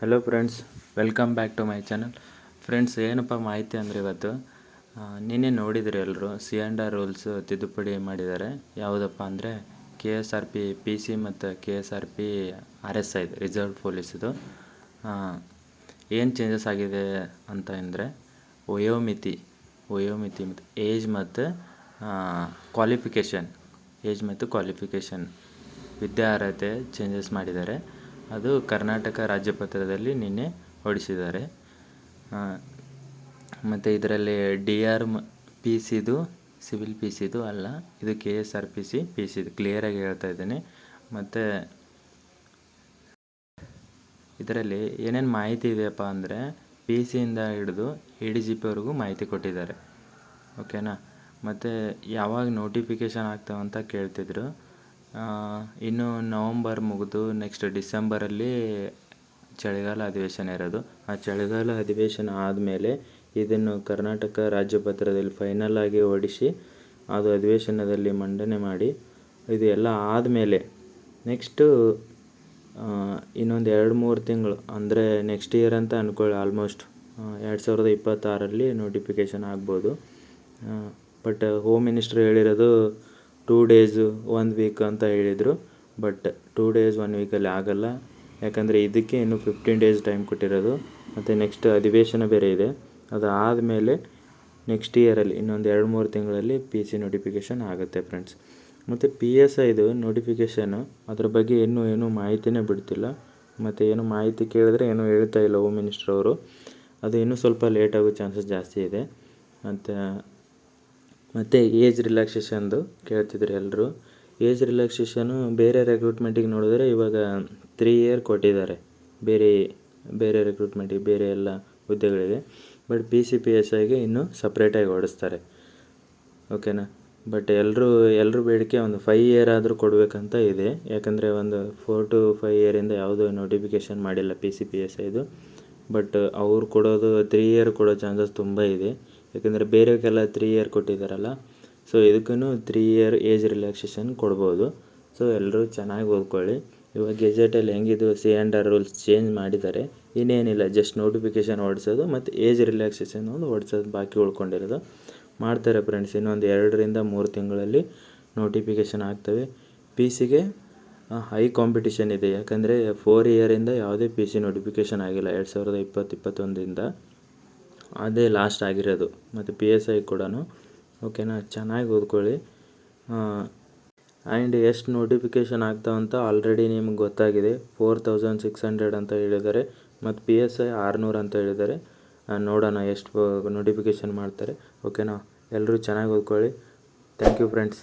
Hello friends welcome back to my channel friends ಏನಪ್ಪ ಮಾಹಿತಿ ಅಂದರೆ ಇವತ್ತು ನಿನ್ನೆ ನೋಡಿದ್ರಿ ಎಲ್ಲರೂ ಸಿ ಆ್ಯಂಡ್ ಆರ್ ರೂಲ್ಸ್ ತಿದ್ದುಪಡಿ ಮಾಡಿದ್ದಾರೆ. ಯಾವುದಪ್ಪ ಅಂದರೆ K S R P P C ಮತ್ತು K S R P R S I reserve ಪೊಲೀಸಿದು ಏನು ಚೇಂಜಸ್ ಆಗಿದೆ ಅಂತ ಅಂದರೆ ವಯೋಮಿತಿ ವಯೋಮಿತಿ ಮತ್ತು ಏಜ್ ಮತ್ತು ಕ್ವಾಲಿಫಿಕೇಷನ್ ಏಜ್ ಮತ್ತು ಕ್ವಾಲಿಫಿಕೇಷನ್ ವಿದ್ಯಾರ್ಹತೆ ಚೇಂಜಸ್ ಮಾಡಿದ್ದಾರೆ. ಅದು ಕರ್ನಾಟಕ ರಾಜ್ಯಪತ್ರದಲ್ಲಿ ನಿನ್ನೆ ಹೊರಡಿಸಿದ್ದಾರೆ. ಮತ್ತು ಇದರಲ್ಲಿ ಡಿ ಆರ್ ಮ, ಪಿ ಸಿದು, ಸಿವಿಲ್ ಪಿ ಸಿದು ಅಲ್ಲ, ಇದು K S R P C P ಸಿದು ಕ್ಲಿಯರಾಗಿ ಹೇಳ್ತಾ ಇದ್ದೀನಿ. ಮತ್ತು ಇದರಲ್ಲಿ ಏನೇನು ಮಾಹಿತಿ ಇದೆಯಪ್ಪ ಅಂದರೆ, ಪಿ ಸಿಯಿಂದ ಹಿಡಿದು ಎ ಡಿ ಜಿ ಪಿವರೆಗೂ ಮಾಹಿತಿ ಕೊಟ್ಟಿದ್ದಾರೆ. ಓಕೆನಾ? ಮತ್ತು ಯಾವಾಗ ನೋಟಿಫಿಕೇಷನ್ ಆಗ್ತಾವಂತ ಕೇಳ್ತಿದ್ರು. ಇನ್ನು ನವಂಬರ್ ಮುಗಿದು ನೆಕ್ಸ್ಟ್ ಡಿಸೆಂಬರಲ್ಲಿ ಚಳಿಗಾಲ ಅಧಿವೇಶನ ಇರೋದು. ಆ ಚಳಿಗಾಲ ಅಧಿವೇಶನ ಆದಮೇಲೆ ಇದನ್ನು ಕರ್ನಾಟಕ ರಾಜ್ಯಪತ್ರದಲ್ಲಿ ಫೈನಲ್ ಆಗಿ ಅದು ಅಧಿವೇಶನದಲ್ಲಿ ಮಂಡನೆ ಮಾಡಿ ಇದು ಎಲ್ಲ ಆದಮೇಲೆ ನೆಕ್ಸ್ಟು ಇನ್ನೊಂದು ಎರಡು ಮೂರು ತಿಂಗಳು, ಅಂದರೆ ನೆಕ್ಸ್ಟ್ ಇಯರ್ ಅಂತ ಅಂದ್ಕೊಳ್ಳಿ ಆಲ್ಮೋಸ್ಟ್ ಎರಡು ಸಾವಿರದ ಇಪ್ಪತ್ತಾರಲ್ಲಿ ನೋಟಿಫಿಕೇಷನ್ ಆಗ್ಬೋದು. ಬಟ್ ಹೋಮ್ ಮಿನಿಸ್ಟ್ರ್ ಹೇಳಿರೋದು ಟೂ ಡೇಸು ಒಂದು ವೀಕ್ ಅಂತ ಹೇಳಿದರು. ಬಟ್ ಟೂ ಡೇಸ್ ಒನ್ ವೀಕಲ್ಲಿ ಆಗಲ್ಲ. ಯಾಕಂದರೆ ಇದಕ್ಕೆ ಇನ್ನೂ ಫಿಫ್ಟೀನ್ ಡೇಸ್ ಟೈಮ್ ಕೊಟ್ಟಿರೋದು. ಮತ್ತು ನೆಕ್ಸ್ಟ್ ಅಧಿವೇಶನ ಬೇರೆ ಇದೆ. ಅದು ಆದಮೇಲೆ ನೆಕ್ಸ್ಟ್ ಇಯರಲ್ಲಿ ಇನ್ನೊಂದು ಎರಡು, ಮೂರು ತಿಂಗಳಲ್ಲಿ ಪಿ ಸಿ ನೋಟಿಫಿಕೇಷನ್ ಆಗುತ್ತೆ ಫ್ರೆಂಡ್ಸ್ ಮತ್ತು ಪಿ ಎಸ್ ಐದು ನೋಟಿಫಿಕೇಷನು ಅದ್ರ ಬಗ್ಗೆ ಇನ್ನೂ ಏನೂ ಮಾಹಿತಿನೇ ಬಿಡ್ತಿಲ್ಲ. ಮತ್ತು ಏನು ಮಾಹಿತಿ ಕೇಳಿದ್ರೆ ಏನೂ ಹೇಳ್ತಾ ಇಲ್ಲ ಹೋಮ್ ಮಿನಿಸ್ಟ್ರವರು ಅದು ಇನ್ನೂ ಸ್ವಲ್ಪ ಲೇಟ್ ಆಗೋ ಚಾನ್ಸಸ್ ಜಾಸ್ತಿ ಇದೆ. ಮತ್ತು ಮತ್ತು ಏಜ್ ರಿಲ್ಯಾಕ್ಸೇಷನ್ದು ಕೇಳ್ತಿದ್ರು ಎಲ್ಲರೂ ಏಜ್ ರಿಲ್ಯಾಕ್ಸೇಷನು ಬೇರೆ ರೆಕ್ರೂಟ್ಮೆಂಟಿಗೆ ನೋಡಿದ್ರೆ ಇವಾಗ ತ್ರೀ ಇಯರ್ ಕೊಟ್ಟಿದ್ದಾರೆ. ಬೇರೆ ಬೇರೆ ರೆಕ್ರೂಟ್ಮೆಂಟಿಗೆ ಬೇರೆ ಎಲ್ಲ ಹುದ್ದೆಗಳಿಗೆ. But P C P S ಐಗೆ ಇನ್ನೂ ಸಪ್ರೇಟಾಗಿ ಓಡಿಸ್ತಾರೆ. ಓಕೆನಾ ಬಟ್ ಎಲ್ಲರೂ ಎಲ್ಲರೂ ಬೇಡಿಕೆ ಒಂದು ಫೈ ಇಯರ್ ಆದರೂ ಕೊಡಬೇಕಂತ ಇದೆ. ಯಾಕಂದರೆ ಒಂದು ಫೋರ್ ಟು ಫೈ ಇಯರಿಂದ ಯಾವುದೂ ನೋಟಿಫಿಕೇಷನ್ ಮಾಡಿಲ್ಲ ಪಿ ಸಿ ಪಿ ಎಸ್ ಐದು ಬಟ್ ಅವ್ರು ಕೊಡೋದು ತ್ರೀ ಇಯರ್ ಕೊಡೋ ಚಾನ್ಸಸ್ ತುಂಬ ಇದೆ. ಯಾಕಂದರೆ ಬೇರೆಗೆಲ್ಲ ತ್ರೀ ಇಯರ್ ಕೊಟ್ಟಿದ್ದಾರಲ್ಲ ಸೊ ಇದಕ್ಕೂ ತ್ರೀ ಇಯರ್ ಏಜ್ ರಿಲ್ಯಾಕ್ಸೇಷನ್ ಕೊಡ್ಬೋದು. ಸೊ ಎಲ್ಲರೂ ಚೆನ್ನಾಗಿ ಓದ್ಕೊಳ್ಳಿ. ಇವಾಗ ಗೆಜೆಟಲ್ಲಿ ಹೆಂಗಿದು C and R rules change ಮಾಡಿದ್ದಾರೆ. ಇನ್ನೇನಿಲ್ಲ ಜಸ್ಟ್ ನೋಟಿಫಿಕೇಷನ್ ಹೊಡ್ಸೋದು ಮತ್ತು ಏಜ್ ರಿಲ್ಯಾಕ್ಸೇಷನ್ ಒಂದು ಹೊಡ್ಸೋದು ಬಾಕಿ ಉಳ್ಕೊಂಡಿರೋದು. ಮಾಡ್ತಾರೆ ಫ್ರೆಂಡ್ಸ್ ಇನ್ನೊಂದು ಎರಡರಿಂದ ಮೂರು ತಿಂಗಳಲ್ಲಿ ನೋಟಿಫಿಕೇಷನ್ ಆಗ್ತವೆ. ಪಿ ಸಿಗೆ ಹೈ ಕಾಂಪಿಟಿಷನ್ ಇದೆ. ಯಾಕಂದರೆ ಫೋರ್ ಇಯರಿಂದ ಯಾವುದೇ ಪಿ ಸಿ ನೋಟಿಫಿಕೇಷನ್ ಆಗಿಲ್ಲ. ಎರಡು ಸಾವಿರದ ಇಪ್ಪತ್ತು ಇಪ್ಪತ್ತೊಂದರಿಂದ ಅದೇ ಲಾಸ್ಟ್ ಆಗಿರೋದು. ಮತ್ತು ಪಿ ಎಸ್ ಐ ಕೂಡ ಓಕೆನಾ ಚೆನ್ನಾಗಿ ಓದ್ಕೊಳ್ಳಿ. ಆ್ಯಂಡ್ ಎಷ್ಟು ನೋಟಿಫಿಕೇಷನ್ ಆಗ್ತಾವಂತ ಆಲ್ರೆಡಿ ನಿಮ್ಗೆ ಗೊತ್ತಾಗಿದೆ. ಫೋರ್ ತೌಸಂಡ್ ಸಿಕ್ಸ್ ಹಂಡ್ರೆಡ್ ಅಂತ ಹೇಳಿದ್ದಾರೆ. ಮತ್ತು ಪಿ ಎಸ್ ಐ ಆರುನೂರು ಅಂತ ಹೇಳಿದ್ದಾರೆ. ನೋಡೋಣ ಎಷ್ಟು ನೋಟಿಫಿಕೇಷನ್ ಮಾಡ್ತಾರೆ. ಓಕೆನಾ ಎಲ್ಲರೂ ಚೆನ್ನಾಗಿ ಓದ್ಕೊಳ್ಳಿ. Thank you friends